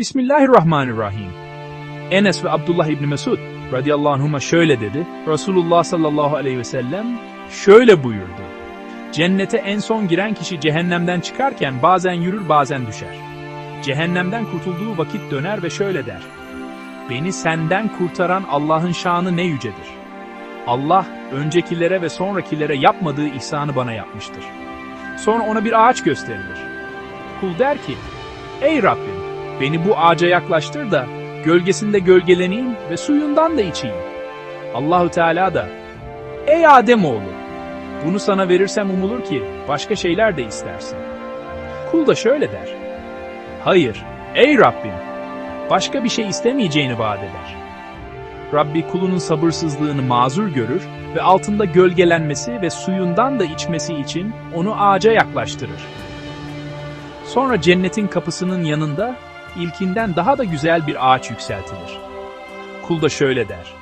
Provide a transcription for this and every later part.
Bismillahirrahmanirrahim. Enes ve Abdullah İbni Mesud radıyallahu anhuma şöyle dedi. Resulullah sallallahu aleyhi ve sellem şöyle buyurdu. Cennete en son giren kişi cehennemden çıkarken bazen yürür bazen düşer. Cehennemden kurtulduğu vakit döner ve şöyle der. Beni senden kurtaran Allah'ın şanı ne yücedir. Allah öncekilere ve sonrakilere yapmadığı ihsanı bana yapmıştır. Sonra ona bir ağaç gösterilir. Kul der ki, Ey Rabbim, beni bu ağaca yaklaştır da gölgesinde gölgeleneyim ve suyundan da içeyim. Allahu Teala da, Ey Ademoğlu, bunu sana verirsem umulur ki başka şeyler de istersin. Kul da şöyle der, Hayır, ey Rabbim, başka bir şey istemeyeceğini vaat eder. Rabbi kulunun sabırsızlığını mazur görür ve altında gölgelenmesi ve suyundan da içmesi için onu ağaca yaklaştırır. Sonra cennetin kapısının yanında ilkinden daha da güzel bir ağaç yükseltilir. Kul da şöyle der.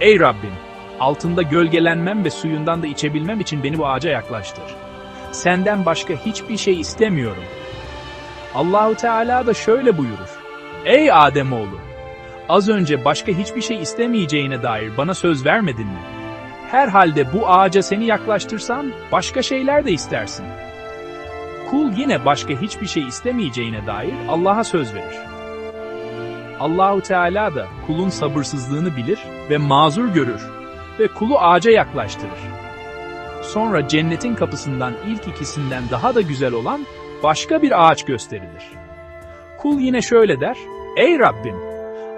Ey Rabbim! Altında gölgelenmem ve suyundan da içebilmem için beni bu ağaca yaklaştır. Senden başka hiçbir şey istemiyorum. Allahu Teala da şöyle buyurur. Ey Ademoğlu! Az önce başka hiçbir şey istemeyeceğine dair bana söz vermedin mi? Herhalde bu ağaca seni yaklaştırsam başka şeyler de istersin. Kul yine başka hiçbir şey istemeyeceğine dair Allah'a söz verir. Allahu Teala da kulun sabırsızlığını bilir ve mazur görür ve kulu ağaca yaklaştırır. Sonra cennetin kapısından ilk ikisinden daha da güzel olan başka bir ağaç gösterilir. Kul yine şöyle der, Ey Rabbim!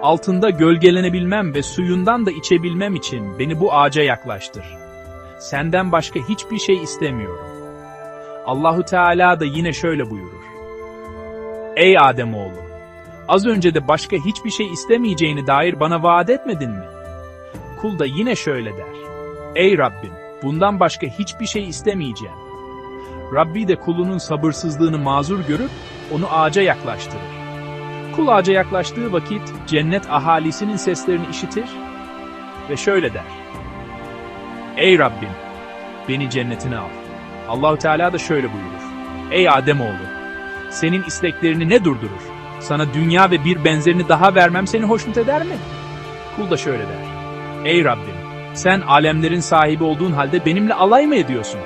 Altında gölgelenebilmem ve suyundan da içebilmem için beni bu ağaca yaklaştır. Senden başka hiçbir şey istemiyorum. Allahu Teala da yine şöyle buyurur. Ey Ademoğlu! Az önce de başka hiçbir şey istemeyeceğini dair bana vaat etmedin mi? Kul da yine şöyle der. Ey Rabbim! Bundan başka hiçbir şey istemeyeceğim. Rabbi de kulunun sabırsızlığını mazur görüp onu ağaca yaklaştırır. Kul ağaca yaklaştığı vakit cennet ahalisinin seslerini işitir ve şöyle der. Ey Rabbim! Beni cennetine al. Allahu Teala da şöyle buyurur. Ey Ademoğlu! Senin isteklerini ne durdurur? Sana dünya ve bir benzerini daha vermem seni hoşnut eder mi? Kul da şöyle der. Ey Rabbim! Sen alemlerin sahibi olduğun halde benimle alay mı ediyorsun?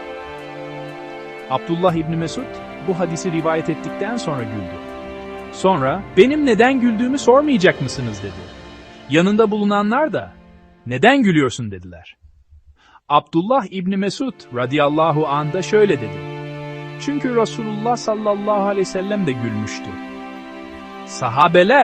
Abdullah İbni Mesud bu hadisi rivayet ettikten sonra güldü. Sonra benim neden güldüğümü sormayacak mısınız dedi. Yanında bulunanlar da neden gülüyorsun dediler. Abdullah İbni Mesud radıyallahu anh da şöyle dedi. Çünkü Resulullah sallallahu aleyhi ve sellem de gülmüştü. Sahabeler